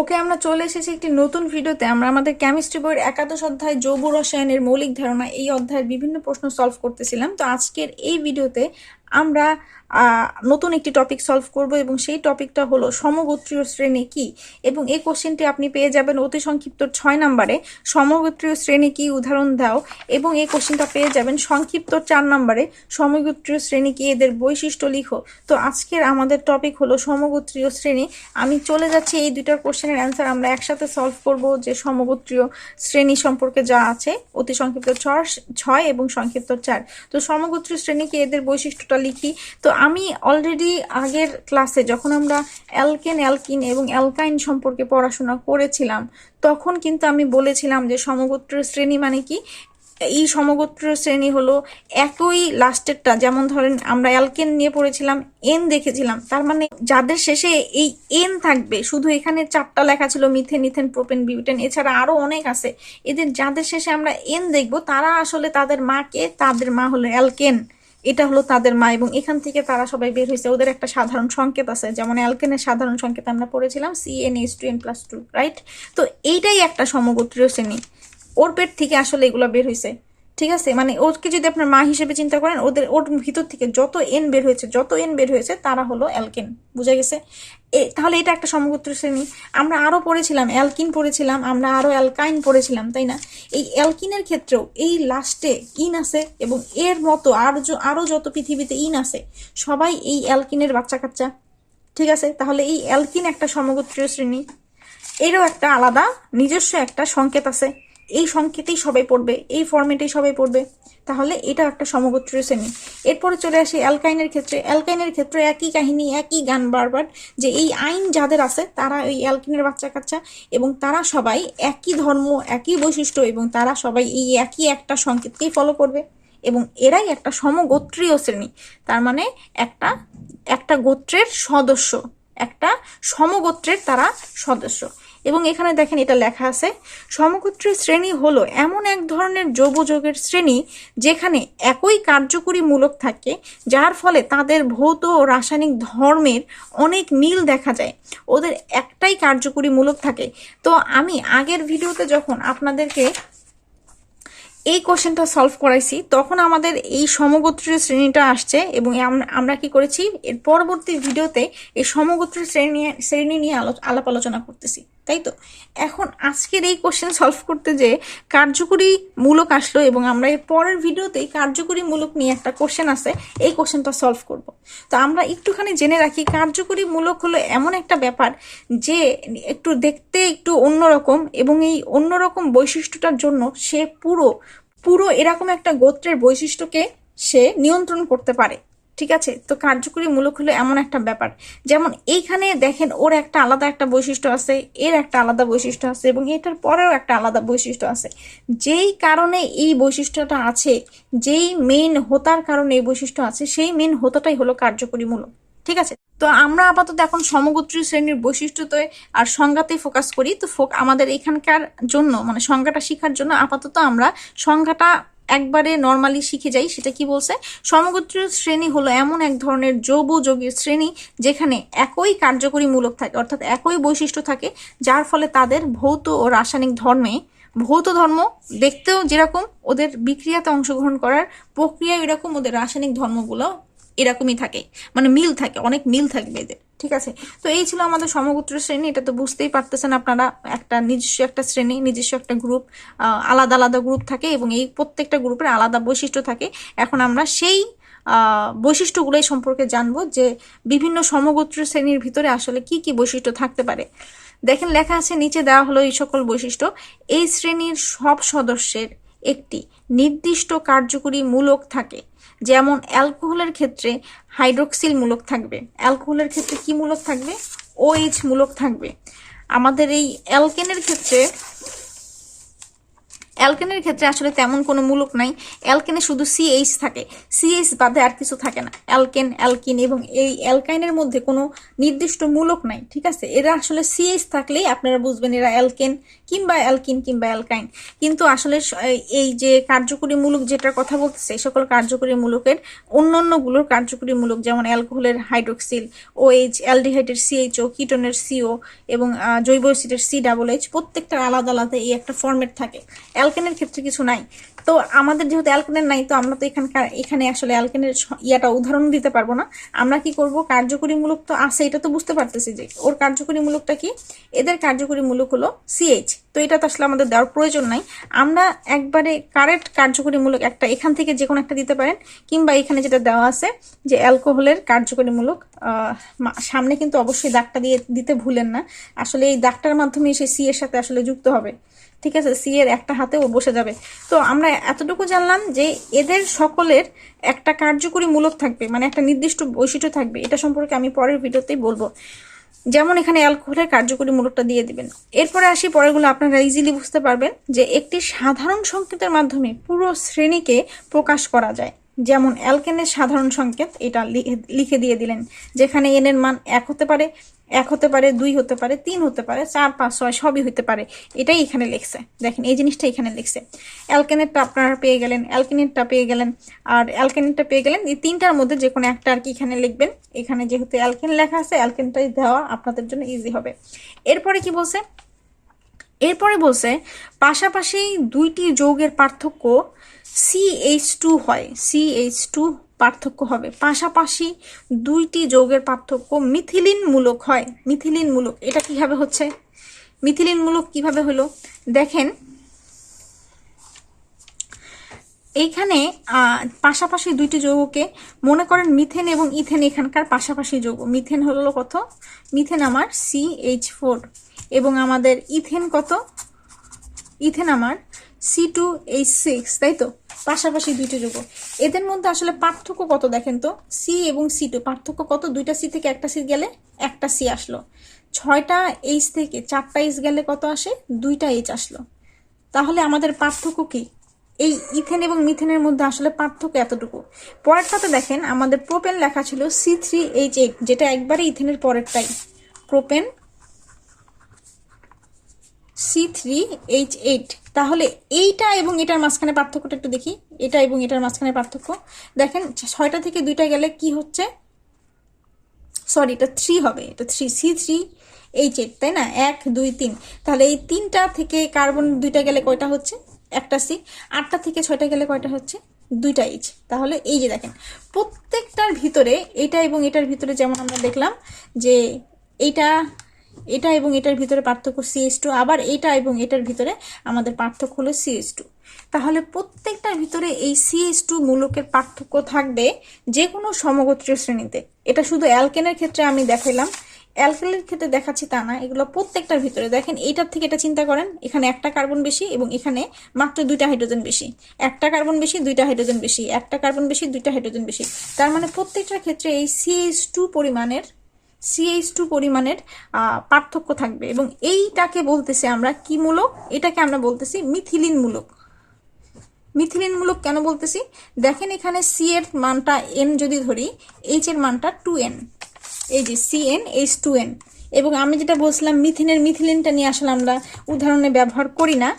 ওকে আমরা চলে এসেছি একটি নতুন ভিডিওতে। আমরা আমাদের কেমিস্ট্রি বইয়ের একাদশ অধ্যায় যৌব রসায়নের মৌলিক ধারণা এই অধ্যায়ের বিভিন্ন প্রশ্ন সলভ করতেছিলাম। তো আজকের এই ভিডিওতে আমরা নতুন একটি টপিক সলভ করব এবং সেই টপিকটা হলো সমগোত্রীয় শ্রেণি কি? এবং এই কোশ্চেনটি আপনি পেয়ে যাবেন অতি সংক্ষিপ্ত ছয় নম্বরে, সমগোত্রীয় শ্রেণি কি? উদাহরণ দাও। এবং এই কোশ্চেনটা পেয়ে যাবেন সংক্ষিপ্ত চার নম্বরে, সমগোত্রীয় শ্রেণি কি? এদের বৈশিষ্ট্য লিখো। তো আজকের আমাদের টপিক হলো সমগোত্রীয় শ্রেণি। আমি চলে যাচ্ছি এই দুইটার কোশ্চেনের অ্যান্সার আমরা একসাথে সলভ করব যে সমগোত্রীয় শ্রেণি সম্পর্কে যা আছে। অতি সংক্ষিপ্ত ছয় এবং সংক্ষিপ্ত চার। তো সমগোত্রীয় শ্রেণি কি? এদের বৈশিষ্ট্যটা লিখি। তো আমি অলরেডি আগের ক্লাসে যখন আমরা অ্যালকেন অ্যালকিন এবং অ্যালকাইন সম্পর্কে পড়াশোনা করেছিলাম, তখন কিন্তু আমি বলেছিলাম যে সমগোত্র শ্রেণি মানে কি? এই সমগোত্র শ্রেণি হলো একই লাস্টেরটা যেমন ধরেন আমরা অ্যালকেন নিয়ে পড়েছিলাম এন দেখেছিলাম। তার মানে যাদের শেষে এই এন থাকবে, শুধু এখানে চারটা লেখা ছিল মিথেন ইথেন প্রোপেন বিউটেন এছাড়া আরও অনেক আছে। এদের যাদের শেষে আমরা এন দেখব, তারা আসলে তাদের মাকে, তাদের মা হলো অ্যালকেন এটা হলো তাদের মা এবং এখান থেকে তারা সবাই বের হয়েছে। ওদের একটা সাধারণ সংকেত আছে, যেমন অ্যালকেনের সাধারণ সংকেত আমরা পড়েছিলাম C N H two N plus two right তো এইটাই একটা সমগোত্রীয় শ্রেণি। ওর পেট থেকে আসলে এগুলো বের হয়েছে, ঠিক আছে? মানে ওকে যদি আপনার মা হিসেবে চিন্তা করেন, ওদের, ওর ভিতর থেকে যত এন বের হয়েছে, যত এন বের হয়েছে, তারা হলো অ্যালকেন, বুঝা গেছে? এ, তাহলে এটা একটা সমগোত্র শ্রেণি। আমরা আরও পড়েছিলাম, অ্যালকিন পড়েছিলাম, আমরা আরও অ্যালকাইন পড়েছিলাম, তাই না? এই অ্যালকিনের ক্ষেত্রেও এই লাস্টে ইন আছে এবং এর মতো আর আরও যত পৃথিবীতে ইন আছে, সবাই এই অ্যালকিনের বাচ্চা কাচ্চা ঠিক আছে? তাহলে এই অ্যালকিন একটা সমগোত্রীয় শ্রেণি। এরও একটা আলাদা, নিজস্ব একটা সংকেত আছে। এই সংকেতেই সবাই পড়বে, এই ফর্মেটেই সবাই পড়বে। তাহলে এটা একটা সমগোত্রীয় শ্রেণি। এরপরে চলে আসি অ্যালকাইনের ক্ষেত্রে। অ্যালকাইনের ক্ষেত্রে একই কাহিনী, একই গান বারবার, যে এই আইন যাদের আছে, তারা ওই অ্যালকিনের বাচ্চা কাচ্চা এবং তারা সবাই একই ধর্ম, একই বৈশিষ্ট্য এবং তারা সবাই এই একই একটা সংকেতকেই ফলো করবে এবং এরাই একটা সমগোত্রীয় শ্রেণি। তার মানে একটা একটা গোত্রের সদস্য, একটা সমগোত্রের তারা সদস্য। এবং এখানে দেখেন এটা লেখা আছে সমগোত্রীয় শ্রেণি হলো এমন এক ধরনের যৌবযোগের শ্রেণি যেখানে একই কার্যকরী মূলক থাকে, যার ফলে তাদের ভৌত ও রাসায়নিক ধর্মের অনেক মিল দেখা যায়। ওদের একটাই কার্যকরী মূলক থাকে। তো আমি আগের ভিডিওতে যখন আপনাদেরকে এই কোশ্চেনটা সলভ করাইছি, তখন আমাদের এই সমগোত্রীয় শ্রেণীটা আসছে এবং আমরা কি করেছি, এর পরবর্তী ভিডিওতে এই সমগোত্রীয় শ্রেণি শ্রেণি নিয়ে আলো- আলাপ আলোচনা করতেছি। তাই তো? এখন আজকের এই কোশ্চেন সলভ করতে যে কার্যকরী মূলক আসলো এবং আমরা এর পরের ভিডিওতেই কার্যকরী মূলক নিয়ে একটা কোশ্চেন আছে, এই কোশ্চেনটা সলভ করব। তো আমরা একটুখানি জেনে রাখি কার্যকরী মূলক হলো এমন একটা ব্যাপার যে একটু দেখতে একটু অন্যরকম এবং এই অন্যরকম বৈশিষ্ট্যটার জন্য সে পুরো পুরো এরকম একটা গোত্রের বৈশিষ্ট্যকে সে নিয়ন্ত্রণ করতে পারে। ঠিক আছে? তো কার্যকরী মূলক হলো এমন একটা ব্যাপার। যেমন এইখানে দেখেন ওর একটা আলাদা একটা বৈশিষ্ট্য আছে, এর একটা আলাদা বৈশিষ্ট্য আছে এবং এটার পরেও একটা আলাদা বৈশিষ্ট্য আছে। যেই কারণে এই বৈশিষ্ট্যটা আছে, যেই মেন হোতার কারণে এই বৈশিষ্ট্য আছে, সেই মেন হোতাটাই হলো কার্যকরী মূলক ঠিক আছে? তো আমরা আপাতত এখন সমগোত্রীয় শ্রেণির বৈশিষ্ট্যতে আর সংজ্ঞাতে ফোকাস করি। তো ফোক আমাদের এখানকার জন্য মানে সংজ্ঞাটা শেখার জন্য আপাতত আমরা সংজ্ঞাটা একবারে নর্মালি শিখে যাই, সেটা কি বলছে? সমগোত্রীয় শ্রেণি হলো এমন এক ধরনের যৌব যোগীয় শ্রেণি যেখানে একই কার্যকরী মূলক থাকে, অর্থাৎ একই বৈশিষ্ট্য থাকে, যার ফলে তাদের ভৌত ও রাসায়নিক ধর্মে, ভৌত ধর্ম দেখতেও যেরকম, ওদের বিক্রিয়াতে অংশগ্রহণ করার প্রক্রিয়া এরকম, ওদের রাসায়নিক ধর্মগুলো এরকমই থাকে। মানে মিল থাকে, অনেক মিল থাকবে এদের, ঠিক আছে? তো এই ছিল আমাদের সমগোত্র শ্রেণি, এটা তো বুঝতেই পারতেছেন আপনারা, একটা নিজস্ব একটা শ্রেণি, নিজস্ব একটা গ্রুপ আলাদা আলাদা গ্রুপ থাকে এবং এই প্রত্যেকটা গ্রুপের আলাদা বৈশিষ্ট্য থাকে। এখন আমরা সেই বৈশিষ্ট্যগুলোই সম্পর্কে জানব যে বিভিন্ন সমগোত্র শ্রেণির ভিতরে আসলে কি কি বৈশিষ্ট্য থাকতে পারে। দেখেন, লেখা আছে, নিচে দেওয়া হলো এই সকল বৈশিষ্ট্য। এই শ্রেণির সব সদস্যের একটি নির্দিষ্ট কার্যকরী মূলক থাকে। যেমন অ্যালকোহলের ক্ষেত্রে হাইড্রোক্সিল মূলক থাকবে। অ্যালকোহলের ক্ষেত্রে কি মূলক থাকবে? ওএইচ মূলক থাকবে। আমাদের এই অ্যালকেনের ক্ষেত্রে অ্যালকেনের ক্ষেত্রে আসলে তেমন কোনো মূলক নাই। অ্যালকেনে শুধু সিএইচ থাকে। সিএইচ বাদে আর কিছু থাকে না। অ্যালকেন, অ্যালকিন এবং এই অ্যালকাইনের মধ্যে কোনো নির্দিষ্ট মূলক নাই, ঠিক আছে? এরা আসলে সিএইচ থাকলেই আপনারা বুঝবেন এরা অ্যালকেন কিংবা অ্যালকিন কিংবা অ্যালকাইন। কিন্তু আসলে এই যে কার্যকরী মূলক যেটার কথা বলতেছে, এই সকল কার্যকরী মূলকের অন্যান্যগুলোর কার্যকরী মূলক যেমন অ্যালকোহলের হাইড্রোক্সিল ওএইচ অ্যালডিহাইডের সিএইচও কিটোনের সিও এবং জৈব অ্যাসিডের সি ডাবল এইচ প্রত্যেকটার আলাদা আলাদা এই একটা ফর্মেট থাকে। অ্যালকেনের ক্ষেত্রে কিছু নাই। তো আমাদের যেহেতু অ্যালকেনের নাই তো আমরা তো এখানকার এখানে আসলে অ্যালকেনের ইয়াটা উদাহরণ দিতে পারব না। আমরা কি করব? কার্যকরী মূলক তো আছে এটা তো বুঝতে পারতেছি যে ওর কার্যকরী মূলকটা কি? এদের কার্যকরী মূলক হলো সিএইচ তো এটা তো আসলে আমাদের দেওয়ার প্রয়োজন নাই। আমরা একবারে কারেক্ট কার্যকরী মূলক একটা এখান থেকে যে কোনো একটা দিতে পারেন কিংবা এখানে যেটা দেওয়া আছে যে অ্যালকোহলের কার্যকরী মূলক আহ, সামনে কিন্তু অবশ্যই দাগটা দিয়ে দিতে ভুলেন না। আসলে এই দাগটার মাধ্যমে সে সি এর সাথে আসলে যুক্ত হবে। ঠিক আছে, সি এর একটা হাতে ও বসে যাবে। তো আমরা এতটুকু জানলাম যে এদের সকলের একটা কার্যকরী মূলক থাকবে মানে একটা নির্দিষ্ট বৈশিষ্ট্য থাকবে। এটা সম্পর্কে আমি পরের ভিডিওতেই বলব। যেমন এখানে অ্যালকোহলের কার্যকরী মূলকটা দিয়ে দিবেন। এরপরে আসি, পরেরগুলো আপনারা ইজিলি বুঝতে পারবেন যে একটি সাধারণ সংকেতের মাধ্যমে পুরো শ্রেণীকে প্রকাশ করা যায়। যেমন অ্যালকেনের সাধারণ সংকেত, এটা লিখে দিয়ে দিলেন, যেখানে এন এর মান এক হতে পারে, এক হতে পারে, দুই হতে পারে, তিন হতে পারে, চার, পাঁচ, ছয়, সবই হতে পারে। এটাই এখানে লিখছে। দেখেন, এই জিনিসটা এখানে লিখছে। অ্যালকেনেরটা আপনারা পেয়ে গেলেন, অ্যালকেনেরটা পেয়ে গেলেন, আর অ্যালকেনেরটা পেয়ে গেলেন, এই তিনটার মধ্যে যে কোনো একটা আর কি এখানে লিখবেন। এখানে যেহেতু অ্যালকেন লেখা আছে, অ্যালকেনটাই দেওয়া আপনাদের জন্য ইজি হবে। এরপরে কি বলছে? এরপরে বলছে, পাশাপাশি দুইটি যৌগের পার্থক্য সিএইচ টু হয়। সিএইচ টু পার্থক্য হবে। পাশাপাশি দুইটি যৌগের পার্থক্য মিথিলিন মূলক হয়। মিথিলিন মূলক এটা কীভাবে হচ্ছে? মিথিলিন মূলক কীভাবে হলো? দেখেন, এইখানে পাশাপাশি দুইটি যৌগকে মনে করেন মিথেন এবং ইথেন এখানকার পাশাপাশি যৌগ। মিথেন হলো কত? মিথেন আমার সি এইচ ফোর এবং আমাদের ইথেন কত? ইথেন আমার সি টু এইচ সিক্স তাই তো পাশাপাশি দুইটা যৌগ এদের মধ্যে আসলে পার্থক্য কত দেখেন তো? সি এবং সি টু পার্থক্য কত? দুইটা সি থেকে একটা সি গেলে একটা সি আসলো। ছয়টা এইচ থেকে চারটা এইচ গেলে কত আসে? দুইটা এইচ আসলো। তাহলে আমাদের পার্থক্য কি? এই ইথেন এবং মিথেনের মধ্যে আসলে পার্থক্য এতটুকু। পরেরটাতে দেখেন, আমাদের প্রোপেন লেখা ছিল সি থ্রি এইচ এইট যেটা একবারে ইথেনের পরেরটাই। Propane C three H eight তাহলে এইটা এবং এটার মাঝখানে পার্থক্যটা একটু দেখি। এটা এবং এটার মাঝখানে পার্থক্য। দেখেন, ছয়টা থেকে দুইটা গেলে কি হচ্ছে? সরি এটা থ্রি হবে। এটা three C three H eight তাই না? এক, দুই, তিন। তাহলে এই তিনটা থেকে কার্বন দুইটা গেলে কয়টা হচ্ছে? একটা সি আটটা থেকে ছয়টা গেলে কয়টা হচ্ছে? দুইটা এইচ তাহলে এই যে দেখেন, প্রত্যেকটার ভিতরে, এটা এবং এটার ভিতরে যেমন আমরা দেখলাম যে এইটা এটা এবং এটার ভিতরে পার্থক্য সিএস টু আবার এটা এবং এটার ভিতরে আমাদের পার্থক্য হলো সিএস টু তাহলে প্রত্যেকটার ভিতরে এই সিএস টু মূলকের পার্থক্য থাকবে যে কোনো সমগোত্রীয় শ্রেণীতে। এটা শুধু অ্যালকেনের ক্ষেত্রে আমি দেখাইলাম। অ্যালকেনের ক্ষেত্রে দেখাচ্ছি তা না, এগুলো প্রত্যেকটার ভিতরে। দেখেন এইটার থেকে এটা চিন্তা করেন, এখানে একটা কার্বন বেশি এবং এখানে মাত্র দুইটা হাইড্রোজেন বেশি। একটা কার্বন বেশি, দুইটা হাইড্রোজেন বেশি। একটা কার্বন বেশি, দুইটা হাইড্রোজেন বেশি। তার মানে প্রত্যেকটার ক্ষেত্রে এই সিএস টু পরিমাণের সিএইচ টু পরিমাণের পার্থক্য থাকবে এবং এইটাকে বলতেছি আমরা কি মূলক? এটাকে আমরা বলতেছি মিথিলিন মূলক মিথিলিন মূলক কেন বলতেছি? দেখেন এখানে সি এর মানটা এন যদি ধরি এইচ এর মানটা টু এন এই যে C N H two N এবং আমি যেটা বলছিলাম মিথিনের, মিথিলিনটা নিয়ে আসলে আমরা উদাহরণে ব্যবহার করি না।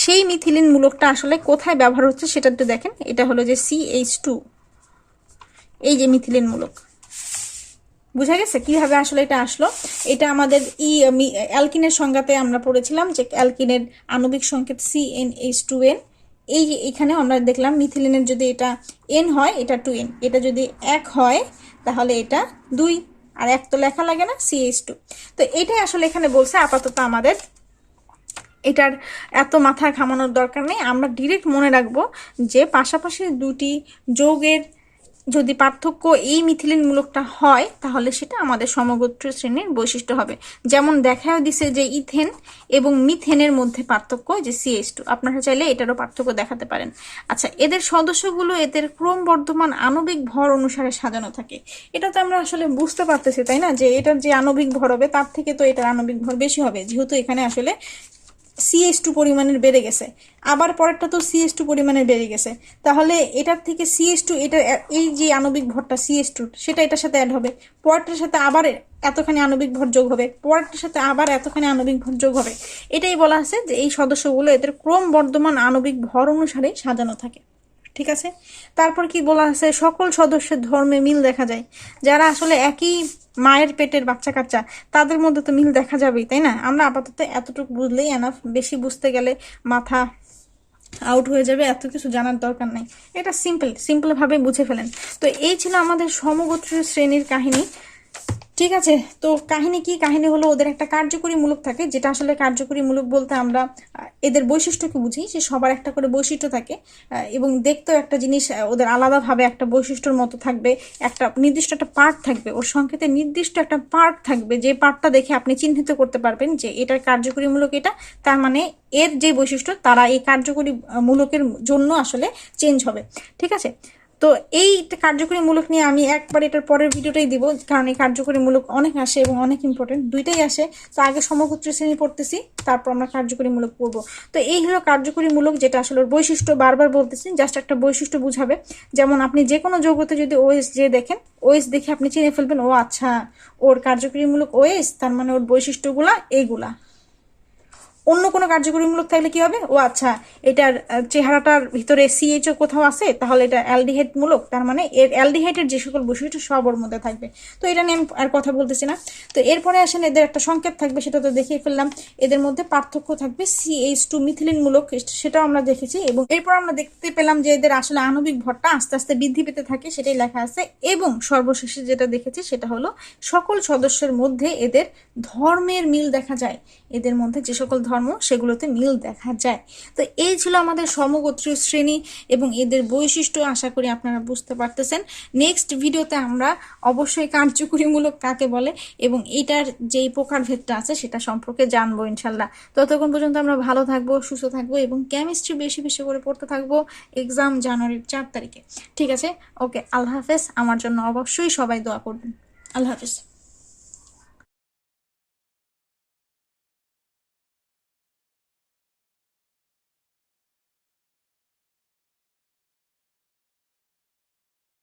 সেই মিথিলিন মূলকটা আসলে কোথায় ব্যবহার হচ্ছে সেটা একটু দেখেন। এটা হলো যে সি এইচ টু এই যে মিথিলিন মূলক বুঝা গেছে? কীভাবে আসলে এটা আসলো? এটা আমাদের ই অ্যালকিনের সংজ্ঞাতে আমরা পড়েছিলাম যে অ্যালকিনের আণবিক সংকেত C N H two N এই এখানে আমরা দেখলাম মিথিলিনের যদি এটা এন হয়, এটা টু এন এটা যদি এক হয়, তাহলে এটা দুই। আর এক তো লেখা লাগে না সি এইচ টু তো এটাই আসলে এখানে বলছে আপাতত আমাদের। এটার এত মাথা ঘামানোর দরকার নেই। আমরা ডিরেক্ট মনে রাখব যে পাশাপাশি দুটি যৌগের যদি পার্থক্য এই মিথিলিন মূলকটা হয়, তাহলে সেটা আমাদের সমগোত্র শ্রেণির বৈশিষ্ট্য হবে। যেমন দেখাও দিছে যে ইথেন এবং মিথেনের মধ্যে পার্থক্য যে সিএস টু আপনারা চাইলে এটারও পার্থক্য দেখাতে পারেন। আচ্ছা এদের সদস্যগুলো এদের ক্রমবর্ধমান আণবিক ভর অনুসারে সাজানো থাকে। এটা তো আমরা আসলে বুঝতে পারতেছি, তাই না? যে এটার যে আণবিক ভর হবে, তার থেকে তো এটার আণবিক ভর বেশি হবে। যেহেতু এখানে আসলে সিএস টু পরিমাণের বেড়ে গেছে। আবার পরেরটা তো সিএস টু পরিমাণের বেড়ে গেছে। তাহলে এটার থেকে সিএস টু এটা এই যে আণবিক ভরটা সিএস টু সেটা এটার সাথে অ্যাড হবে। পরেরটার সাথে আবার এতখানি আণবিক ভর যোগ হবে। পরেরটার সাথে আবার এতখানি আণবিক ভর যোগ হবে। এটাই বলা আছে যে এই সদস্যগুলো এদের ক্রম বর্ধমান আণবিক ভর অনুসারে সাজানো থাকে। ঠিক আছে? তারপর কি বলা আছে? সকল সদস্যের ধর্মে মিল দেখা যায়। যারা আসলে একই মায়ের পেটের বাচ্চা কাচ্চা, তাদের মধ্যে তো মিল দেখা যাবেই, তাই না? আমরা আপাতত এতটুকু বুঝলেই এনাফ বেশি বুঝতে গেলে মাথা আউট হয়ে যাবে, এত কিছু জানার দরকার নাই। এটা সিম্পল সিম্পলভাবে বুঝে ফেলেন। তো এই ছিল আমাদের সমগোত্রীয় শ্রেণির কাহিনী। ঠিক আছে, তো কাহিনী কি? কাহিনী হলো ওদের একটা কার্যকরী মূলক থাকে, যেটা আসলে কার্যকরী মূলক বলতে আমরা এদের বৈশিষ্ট্যকে বুঝি যে সবার একটা করে বৈশিষ্ট্য থাকে এবং দেখতেও একটা জিনিস ওদের আলাদাভাবে একটা বৈশিষ্ট্যর মতো থাকবে, একটা নির্দিষ্ট একটা পার্ট থাকবে, ওর সংকেতে নির্দিষ্ট একটা পার্ট থাকবে, যে পার্টটা দেখে আপনি চিহ্নিত করতে পারবেন যে এটার কার্যকরী মূলক এটা, তার মানে এর যে বৈশিষ্ট্য, তারা এই কার্যকরী মূলকের জন্য আসলে চেঞ্জ হবে, ঠিক আছে? তো এই কার্যকরী মূলক নিয়ে আমি একবার এটার পরের ভিডিওটাই দিব, কারণ এই কার্যকরী মূলক অনেক আসে এবং অনেক ইম্পর্টেন্ট দুইটাই আসে। তো আগে সমগোত্র শ্রেণি পড়তেছি, তারপর আমরা কার্যকরী মূলক পড়ব। তো এই হলো কার্যকরী মূলক যেটা আসলে বৈশিষ্ট্য বারবার বলতেছি জাস্ট একটা বৈশিষ্ট্য বুঝাবে। যেমন আপনি যে কোনো যৌগতে যদি ওএস যে দেখেন ওএস দেখে আপনি চিনে ফেলবেন, ও আচ্ছা ওর কার্যকরী মূলক ওএস তার মানে ওর বৈশিষ্ট্যগুলা এইগুলা অন্য কোনো কার্যকরীমূলক থাকলে কি হবে? ও আচ্ছা এটার চেহারাটার ভিতরে সিএইচও কোথাও আছে? তাহলে এটা অ্যালডিহাইড মূলক তার মানে এর অ্যালডিহাইডের যে সকল বৈশিষ্ট্য সব ওর মধ্যে থাকবে। তো এটা নিয়ে আমি আর কথা বলতেছি না। তো এরপরে আসেন, এদের একটা সংকেত থাকবে, সেটা তো দেখিয়ে ফেললাম। এদের মধ্যে পার্থক্য থাকবে সিএইচ টু মিথিলিন মূলক সেটাও আমরা দেখেছি এবং এরপর আমরা দেখতে পেলাম যে এদের আসলে আণবিক ভরটা আস্তে আস্তে বৃদ্ধি পেতে থাকে, সেটাই লেখা আছে। এবং সর্বশেষে যেটা দেখেছি, সেটা হলো সকল সদস্যের মধ্যে এদের ধর্মের মিল দেখা যায়। এদের মধ্যে যে সকল ধর্ম সেগুলোতে মিল দেখা যায়। তো এই ছিল আমাদের সমগোত্রীয় শ্রেণি এবং এদের বৈশিষ্ট্য, আশা করি আপনারা বুঝতে পারতেছেন। নেক্সট ভিডিওতে আমরা অবশ্যই কার্যকরীমূলক কাকে বলে এবং এটার যেই প্রকারভেদটা আছে সেটা সম্পর্কে জানব ইনশাল্লাহ। ততক্ষণ পর্যন্ত আমরা ভালো থাকব, সুস্থ থাকব এবং কেমিস্ট্রি বেশি বেশি করে পড়তে থাকব এক্সাম জানুয়ারির চার তারিখে। ঠিক আছে? ওকে আল্লাহ হাফেজ। আমার জন্য অবশ্যই সবাই দোয়া করবেন। আল্লাহ হাফেজ।